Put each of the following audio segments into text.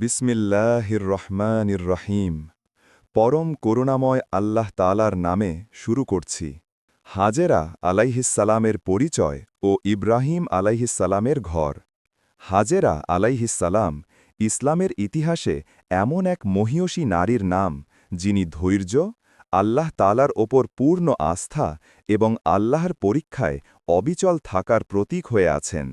বিসমিল্লাহির রহমানির রহিম। পরম করুণাময় আল্লাহ তালার নামে শুরু করছি। হাজেরা আলাইহিসালামের পরিচয় ও ইব্রাহিম আলাইহিসালামের ঘর। হাজেরা আলাইহিসালাম ইসলামের ইতিহাসে এমন এক মহিয়সী নারীর নাম, যিনি ধৈর্য, আল্লাহ তালার ওপর পূর্ণ আস্থা এবং আল্লাহর পরীক্ষায় অবিচল থাকার প্রতীক হয়ে আছেন।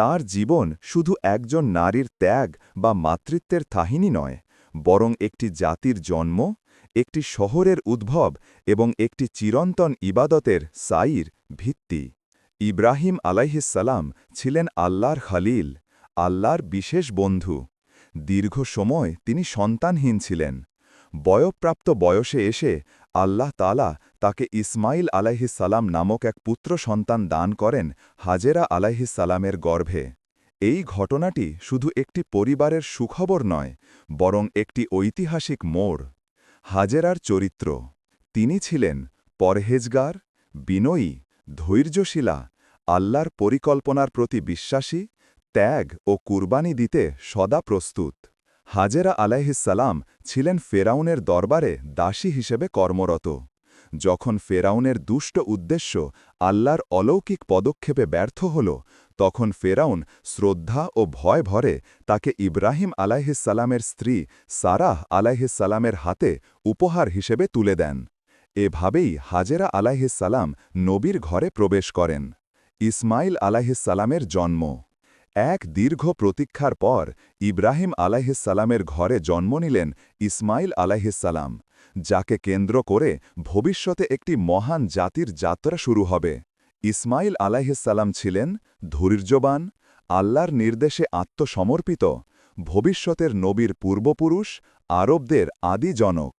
তার জীবন শুধু একজন নারীর ত্যাগ বা মাতৃত্বের কাহিনী নয়, বরং একটি জাতির জন্ম, একটি শহরের উদ্ভব এবং একটি চিরন্তন ইবাদতের সাইর ভিত্তি। ইব্রাহিম আলাইহিসাল্লাম ছিলেন আল্লাহর খালিল, আল্লাহর বিশেষ বন্ধু। দীর্ঘ সময় তিনি সন্তানহীন ছিলেন। বয়প্রাপ্ত বয়সে এসে আল্লাহ তালা তাকে ইসমাইল আলাইহিসাল্লাম নামক এক পুত্র সন্তান দান করেন হাজেরা আলাইহিসাল্লামের গর্ভে। এই ঘটনাটি শুধু একটি পরিবারের সুখবর নয়, বরং একটি ঐতিহাসিক মোড়। হাজেরার চরিত্র। তিনি ছিলেন পরহেজগার, বিনয়ী, ধৈর্যশীলা, আল্লাহর পরিকল্পনার প্রতি বিশ্বাসী, ত্যাগ ও কুরবানি দিতে সদা প্রস্তুত। হাজেরা আলাইহিসাল্লাম ছিলেন ফেরাউনের দরবারে দাসী হিসেবে কর্মরত। যখন ফেরাউনের দুষ্ট উদ্দেশ্য আল্লাহর অলৌকিক পদক্ষেপে ব্যর্থ হল, তখন ফেরাউন শ্রদ্ধা ও ভয় ভরে তাকে ইব্রাহিম আলাইহিসাল্লামের স্ত্রী সারাহ আলাইহিসাল্লামের হাতে উপহার হিসেবে তুলে দেন। এভাবেই হাজেরা আলাইহিসাল্লাম নবীর ঘরে প্রবেশ করেন। ইসমাইল আলাইহিসাল্লামের জন্ম। এক দীর্ঘ প্রতীক্ষার পর ইব্রাহিম আলাইহিসাল্লামের ঘরে জন্ম নিলেন ইসমাইল আলাইহিসাল্লাম যাকে কেন্দ্র করে ভবিষ্যতে একটি মহান জাতির যাত্রা শুরু হবে। ইসমাইল আলাইহিসাল্লাম ছিলেন ধৈর্যবান, আল্লাহর নির্দেশে আত্মসমর্পিত, ভবিষ্যতের নবীর পূর্বপুরুষ, আরবদের আদি জনক।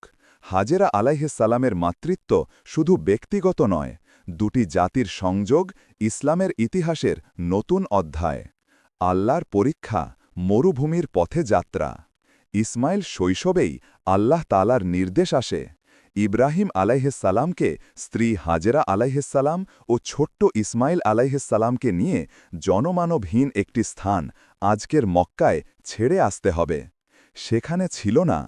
হাজেরা আলাইহিসাল্লামের মাতৃত্ব শুধু ব্যক্তিগত নয়, দুটি জাতির সংযোগ ইসলামের ইতিহাসের নতুন অধ্যায়। আল্লাহর পরীক্ষা, মরুভূমির পথে যাত্রা। ইসমাইল শৈশবেই আল্লাহ তালার নির্দেশ আসে। ইব্রাহিম আলাইহিসাল্লামকে স্ত্রী হাজেরা আলাইহিসাল্লাম ও ছোট্ট ইসমাইল আলাইহিসাল্লামকে নিয়ে জনমানবহীন একটি স্থান আজকের মক্কায় ছেড়ে আসতে হবে। সেখানে ছিল না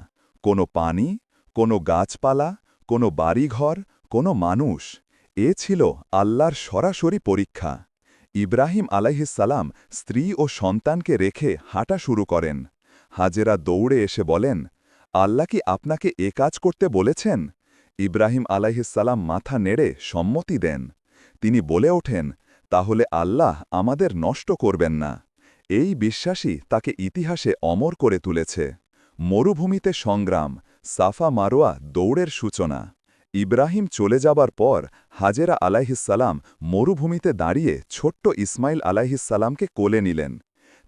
কোনো পানি, কোনো গাছপালা, কোনো বাড়িঘর, কোনো মানুষ। এ ছিল আল্লাহর সরাসরি পরীক্ষা। ইব্রাহিম আলাইহিসাল্লাম স্ত্রী ও সন্তানকে রেখে হাঁটা শুরু করেন। হাজেরা দৌড়ে এসে বলেন, আল্লাহ কি আপনাকে এ কাজ করতে বলেছেন? ইব্রাহিম আলাইহিসাল্লাম মাথা নেড়ে সম্মতি দেন। তিনি বলে ওঠেন, তাহলে আল্লাহ আমাদের নষ্ট করবেন না। এই বিশ্বাসই তাকে ইতিহাসে অমর করে তুলেছে। মরুভূমিতে সংগ্রাম, সাফা মারোয়া দৌড়ের সূচনা। ইব্রাহিম চলে যাবার পর হাজেরা আলাইহিসাল্লাম মরুভূমিতে দাঁড়িয়ে ছোট্ট ইসমাইল আলাইহিসাল্লামকে কোলে নিলেন।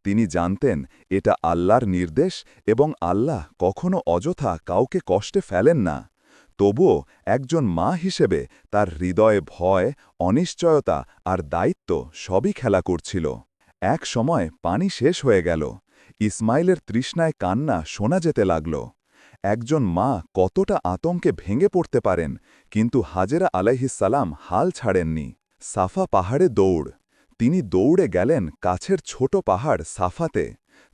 তিনি জানতেন, এটা আল্লাহর নির্দেশ এবং আল্লাহ কখনো অযথা কাউকে কষ্টে ফেলেন না। তবুও একজন মা হিসেবে তার হৃদয়ে ভয়, অনিশ্চয়তা আর দায়িত্ব সবই খেলা করছিল। এক সময় পানি শেষ হয়ে গেল। ইসমাইলের তৃষ্ণায় কান্না শোনা যেতে লাগল। একজন মা কতটা আতঙ্কে ভেঙে পড়তে পারেন, কিন্তু হাজেরা আলাইহিসাল্লাম হাল ছাড়েননি। সাফা পাহাড়ে দৌড়। তিনি দৌড়ে গেলেন কাছের ছোট পাহাড় সাফাতে।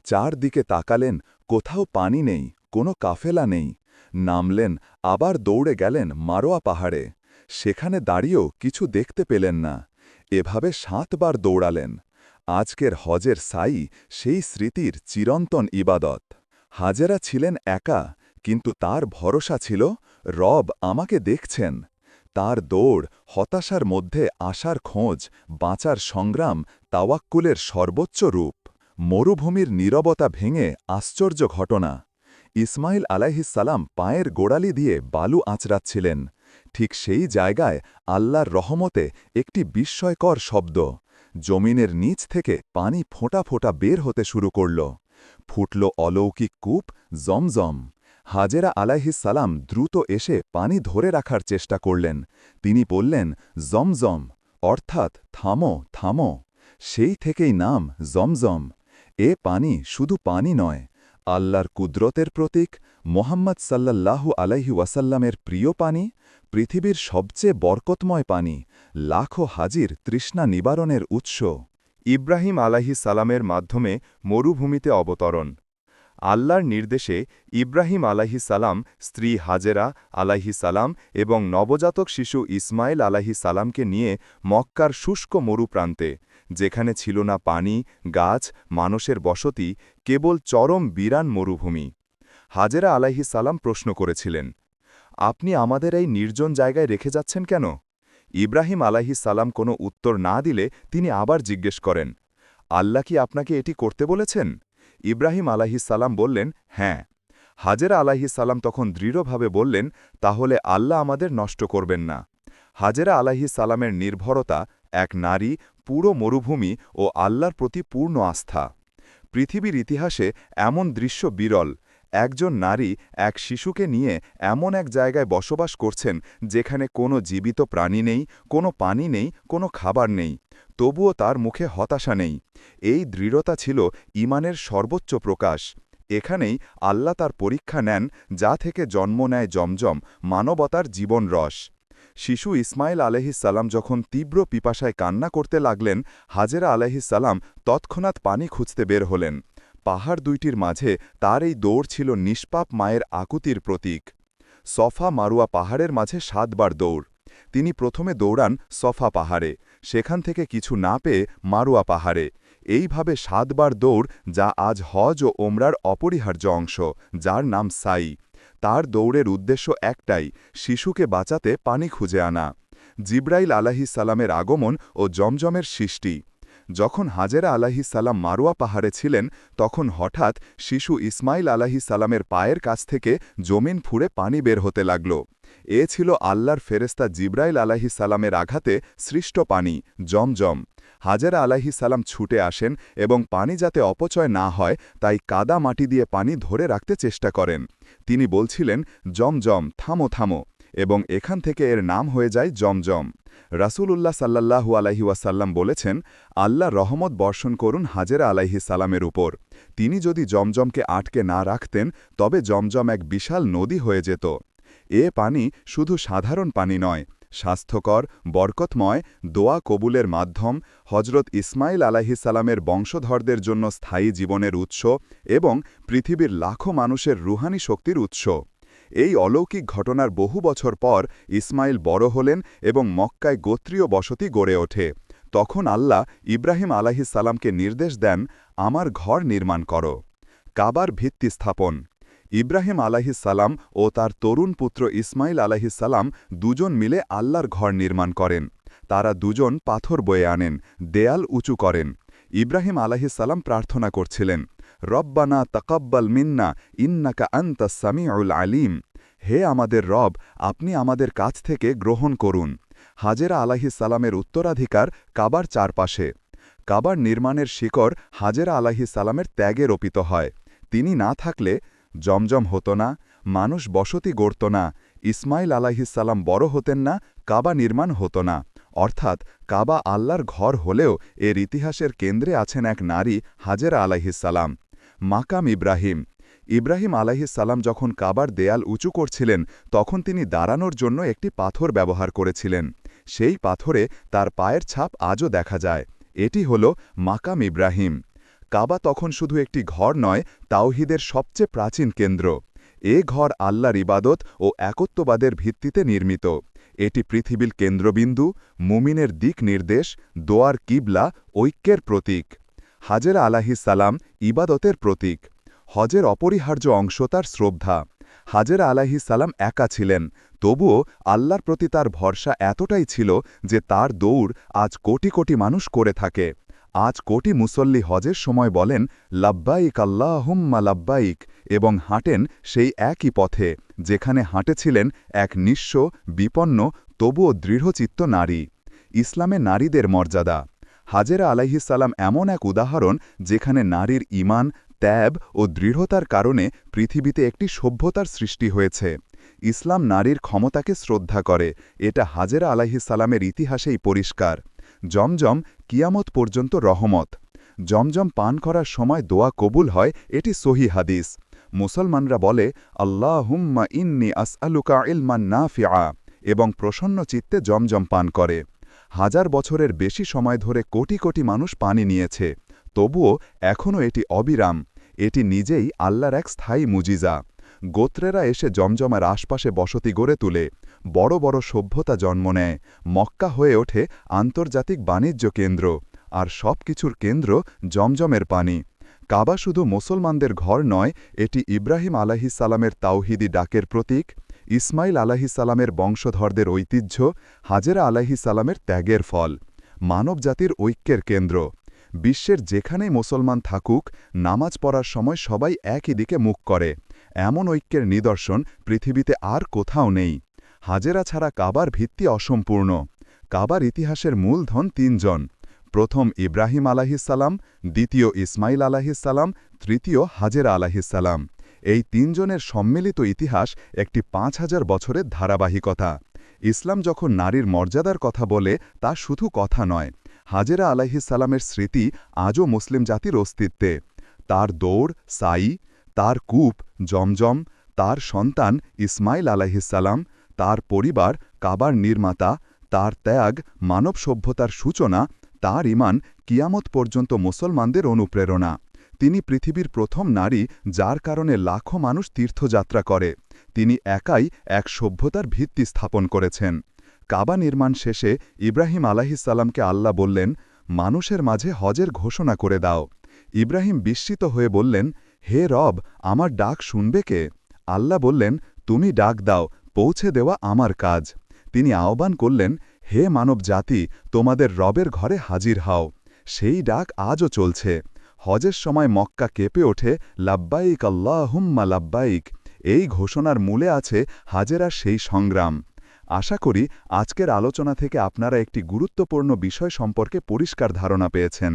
চারদিকে তাকালেন, কোথাও পানি নেই, কোনো কাফেলা নেই। নামলেন, আবার দৌড়ে গেলেন মারোয়া পাহাড়ে। সেখানে দাঁড়িয়েও কিছু দেখতে পেলেন না। এভাবে সাতবার দৌড়ালেন। আজকের হজের সাই সেই স্মৃতির চিরন্তন ইবাদত। হাজেরা ছিলেন একা কিন্তু তার ভরসা ছিল, রব আমাকে দেখছেন। তার দৌড়, হতাশার মধ্যে আশার খোঁজ, বাঁচার সংগ্রাম, তাওয়াক্কুলের সর্বোচ্চ রূপ। মরুভূমির নীরবতা ভেঙে আশ্চর্য ঘটনা। ইসমাইল আলাইহিসাল্লাম পায়ের গোড়ালি দিয়ে বালু আঁচড়াচ্ছিলেন। ঠিক সেই জায়গায় আল্লাহর রহমতে একটি বিস্ময়কর শব্দ। জমিনের নিচ থেকে পানি ফোঁটা ফোঁটা বের হতে শুরু করল। ফুটল অলৌকিক কূপ, জমজম। হাজেরা আলাইহিসালাম দ্রুত এসে পানি ধরে রাখার চেষ্টা করলেন। তিনি বললেন, জমজম, অর্থাৎ থামো থামো। সেই থেকেই নাম জমজম। এ পানি শুধু পানি নয়, আল্লাহর কুদরতের প্রতীক, মোহাম্মদ সাল্লাল্লাহু আলাইহি ওয়াসাল্লামের প্রিয় পানি, পৃথিবীর সবচেয়ে বরকতময় পানি, লাখো হাজির তৃষ্ণা নিবারণের উৎস। ইব্রাহিম আলাহি সালামের মাধ্যমে মরুভূমিতে অবতরণ। আল্লাহর নির্দেশে ইব্রাহিম আলাহি সালাম, স্ত্রী হাজেরা আলাহি সালাম এবং নবজাতক শিশু ইসমাইল আলাহি সালামকে নিয়ে মক্কার শুষ্ক মরুপ্রান্তে, যেখানে ছিল না পানি, গাছ, মানুষের বসতি, কেবল চরম বিরান মরুভূমি। হাজেরা আলাহি সালাম প্রশ্ন করেছিলেন, আপনি আমাদের এই নির্জন জায়গায় রেখে যাচ্ছেন কেন? ইব্রাহিম আলাহি সালাম কোনো উত্তর না দিলে তিনি আবার জিজ্ঞেস করেন, আল্লাহ কি আপনাকে এটি করতে বলেছেন? ইব্রাহিম সালাম বললেন হ্যাঁ। হাজেরা সালাম তখন দৃঢ়ভাবে বললেন, তাহলে আল্লাহ আমাদের নষ্ট করবেন না। হাজেরা সালামের নির্ভরতা, এক নারী, পুরো মরুভূমি ও আল্লাহর প্রতি পূর্ণ আস্থা। পৃথিবীর ইতিহাসে এমন দৃশ্য বিরল। একজন নারী এক শিশুকে নিয়ে এমন এক জায়গায় বসবাস করছেন, যেখানে কোনো জীবিত প্রাণী নেই, কোনো পানি নেই, কোনো খাবার নেই। তবুও তার মুখে হতাশা নেই। এই দৃঢ়তা ছিল ইমানের সর্বোচ্চ প্রকাশ। এখানেই আল্লাহ তার পরীক্ষা নেন, যা থেকে জন্ম নেয় জমজম, মানবতার জীবন রস। শিশু ইসমাইল আলহিসাল্লাম যখন তীব্র পিপাসায় কান্না করতে লাগলেন, হাজেরা আলহিসাল্লাম তৎক্ষণাৎ পানি খুঁজতে বের হলেন। পাহাড় দুইটির মাঝে তার এই দৌড় ছিল নিষ্পাপ মায়ের আকুতির প্রতীক। সফা মারুয়া পাহাড়ের মাঝে সাতবার দৌড়। তিনি প্রথমে দৌড়ান সফা পাহাড়ে। সেখান থেকে কিছু না পেয়ে মারুয়া পাহাড়ে। এইভাবে সাতবার দৌড়, যা আজ হজ ও ওমরার অপরিহার্য অংশ, যার নাম সাই। তার দৌড়ের উদ্দেশ্য একটাই, শিশুকে বাঁচাতে পানি খুঁজে আনা। জিব্রাইল সালামের আগমন ও জমজমের সৃষ্টি। যখন হাজেরা সালাম মারুয়া পাহাড়ে ছিলেন, তখন হঠাৎ শিশু ইসমাইল সালামের পায়ের কাছ থেকে জমিন ফুঁড়ে পানি বের হতে লাগল। এ ছিল আল্লাহর ফেরেস্তা জিব্রাইল আলাহি সালামের আঘাতে সৃষ্ট পানি, জমজম। হাজেরা সালাম ছুটে আসেন এবং পানি যাতে অপচয় না হয়, তাই কাদা মাটি দিয়ে পানি ধরে রাখতে চেষ্টা করেন। তিনি বলছিলেন, জমজম, থামো থামো। এবং এখান থেকে এর নাম হয়ে যায় জমজম। রাসূলুল্লাহ সাল্লাহু আলাহি ওয়াসাল্লাম বলেছেন, আল্লাহ রহমত বর্ষণ করুন হাজেরা আলাইহি সালামের উপর। তিনি যদি জমজমকে আটকে না রাখতেন, তবে জমজম এক বিশাল নদী হয়ে যেত। এ পানি শুধু সাধারণ পানি নয়, স্বাস্থ্যকর, বরকতময়, দোয়া কবুলের মাধ্যম হজরত ইসমাইল সালামের বংশধরদের জন্য স্থায়ী জীবনের উৎস এবং পৃথিবীর লাখো মানুষের রুহানি শক্তির উৎস। এই অলৌকিক ঘটনার বহু বছর পর ইসমাইল বড় হলেন এবং মক্কায় গোত্রীয় বসতি গড়ে ওঠে। তখন আল্লাহ ইব্রাহিম সালামকে নির্দেশ দেন, আমার ঘর নির্মাণ করো। কাবার ভিত্তি স্থাপন। ইব্রাহিম সালাম ও তার তরুণ পুত্র ইসমাইল সালাম দুজন মিলে আল্লাহর ঘর নির্মাণ করেন। তারা দুজন পাথর বয়ে আনেন, দেয়াল উঁচু করেন। ইব্রাহিম সালাম প্রার্থনা করছিলেন, রব্বানা তকব্বাল মিন্না, ইন্নাকা আন্তা সামিউল আলিম। হে আমাদের রব, আপনি আমাদের কাছ থেকে গ্রহণ করুন। হাজেরা সালামের উত্তরাধিকার কাবার চারপাশে। কাবার নির্মাণের শিকড় হাজেরা সালামের ত্যাগে রোপিত হয়। তিনি না থাকলে জমজম হতো না, মানুষ বসতি গড়ত না, ইসমাইল সালাম বড় হতেন না, কাবা নির্মাণ হতো না। অর্থাৎ কাবা আল্লাহর ঘর হলেও এর ইতিহাসের কেন্দ্রে আছেন এক নারী, হাজেরা আলাহিসাল্লাম মাকাম ইব্রাহিম। ইব্রাহিম সালাম যখন কাবার দেয়াল উঁচু করছিলেন, তখন তিনি দাঁড়ানোর জন্য একটি পাথর ব্যবহার করেছিলেন। সেই পাথরে তার পায়ের ছাপ আজও দেখা যায়। এটি হল মাকাম ইব্রাহিম। কাবা তখন শুধু একটি ঘর নয়, তাওহিদের সবচেয়ে প্রাচীন কেন্দ্র। এ ঘর আল্লাহর ইবাদত ও একত্ববাদের ভিত্তিতে নির্মিত। এটি পৃথিবীর কেন্দ্রবিন্দু, মুমিনের দিক নির্দেশ, দোয়ার কিবলা, ঐক্যের প্রতীক। হাজেরা সালাম ইবাদতের প্রতীক। হজের অপরিহার্য অংশ তার শ্রদ্ধা। হাজেরা সালাম একা ছিলেন, তবুও আল্লাহর প্রতি তার ভরসা এতটাই ছিল যে তার দৌড় আজ কোটি কোটি মানুষ করে থাকে। আজ কোটি মুসল্লি হজের সময় বলেন, লাব্বাইক আল্লাহুম্মা লাব্বাইক এবং হাঁটেন সেই একই পথে, যেখানে হাঁটেছিলেন এক নিঃস্ব, বিপন্ন, তবুও দৃঢ়চিত্ত নারী। ইসলামে নারীদের মর্যাদা। হাজেরা আলাইহিসাল্লাম এমন এক উদাহরণ, যেখানে নারীর ইমান ত্যাব ও দৃঢ়তার কারণে পৃথিবীতে একটি সভ্যতার সৃষ্টি হয়েছে। ইসলাম নারীর ক্ষমতাকে শ্রদ্ধা করে। এটা হাজেরা আলাইহিসাল্লামের ইতিহাসেই পরিষ্কার। জমজম কিয়ামত পর্যন্ত রহমত। জমজম পান করার সময় দোয়া কবুল হয়, এটি সহি হাদিস। মুসলমানরা বলে আল্লাহ হুম্মা ইন্নি আসআলুকা ইলমান না ফিয়া এবং প্রসন্ন চিত্তে জমজম পান করে। হাজার বছরের বেশি সময় ধরে কোটি কোটি মানুষ পানি নিয়েছে। তবুও এখনও এটি অবিরাম। এটি নিজেই আল্লাহর এক স্থায়ী মুজিজা। গোত্রেরা এসে জমজমার আশপাশে বসতি গড়ে তুলে, বড় বড় সভ্যতা জন্ম নেয়, মক্কা হয়ে ওঠে আন্তর্জাতিক বাণিজ্য কেন্দ্র, আর সব কিছুর কেন্দ্র জমজমের পানি। কাবা শুধু মুসলমানদের ঘর নয়, এটি ইব্রাহিম আলাহিসাল্লামের তাওহিদি ডাকের প্রতীক, ইসমাইল আলাহিসাল্লামের বংশধরদের ঐতিহ্য, হাজেরা আলাহিসাল্লামের ত্যাগের ফল, মানবজাতির ঐক্যের কেন্দ্র। বিশ্বের যেখানেই মুসলমান থাকুক, নামাজ পড়ার সময় সবাই একই দিকে মুখ করে। এমন ঐক্যের নিদর্শন পৃথিবীতে আর কোথাও নেই। হাজেরা ছাড়া কাবার ভিত্তি অসম্পূর্ণ। কাবার ইতিহাসের মূলধন তিনজন। প্রথম ইব্রাহিম আলাহিসাল্লাম, দ্বিতীয় ইসমাইল আলাহিসাল্লাম, তৃতীয় হাজেরা আলাহিসাল্লাম। এই তিনজনের সম্মিলিত ইতিহাস একটি পাঁচ হাজার বছরের ধারাবাহিকতা। ইসলাম যখন নারীর মর্যাদার কথা বলে, তা শুধু কথা নয়। হাজেরা আলাহিসাল্লামের স্মৃতি আজও মুসলিম জাতির অস্তিত্বে। তার দৌড়, সাই তার কূপ জমজম, তার সন্তান ইসমাইল আলাহিসাল্লাম তার পরিবার কাবার নির্মাতা, তার ত্যাগ, মানব সভ্যতার সূচনা, তার ইমান কিয়ামত পর্যন্ত মুসলমানদের অনুপ্রেরণা। তিনি পৃথিবীর প্রথম নারী যার কারণে লাখো মানুষ তীর্থযাত্রা করে। তিনি একাই এক সভ্যতার ভিত্তি স্থাপন করেছেন। কাবা নির্মাণ শেষে ইব্রাহিম আলাহিসাল্লামকে আল্লাহ বললেন, মানুষের মাঝে হজের ঘোষণা করে দাও। ইব্রাহিম বিস্মিত হয়ে বললেন হে রব, আমার ডাক শুনবে কে? আল্লাহ বললেন, তুমি ডাক দাও, পৌঁছে দেওয়া আমার কাজ। তিনি আহ্বান করলেন, হে মানব জাতি তোমাদের রবের ঘরে হাজির হও। সেই ডাক আজও চলছে। হজের সময় মক্কা কেঁপে ওঠে, লাব্বাইক আল্লাহুম্মা লাব্বাইক। এই ঘোষণার মূলে আছে হাজেরার সেই সংগ্রাম। আশা করি, আজকের আলোচনা থেকে আপনারা একটি গুরুত্বপূর্ণ বিষয় সম্পর্কে পরিষ্কার ধারণা পেয়েছেন।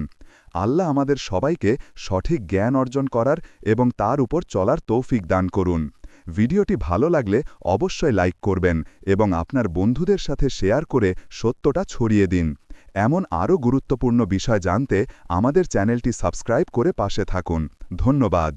আল্লাহ আমাদের সবাইকে সঠিক জ্ঞান অর্জন করার এবং তার উপর চলার তৌফিক দান করুন। ভিডিওটি ভালো লাগলে অবশ্যই লাইক করবেন এবং আপনার বন্ধুদের সাথে শেয়ার করে সত্যটা ছড়িয়ে দিন। এমন আরও গুরুত্বপূর্ণ বিষয় জানতে আমাদের চ্যানেলটি সাবস্ক্রাইব করে পাশে থাকুন। ধন্যবাদ।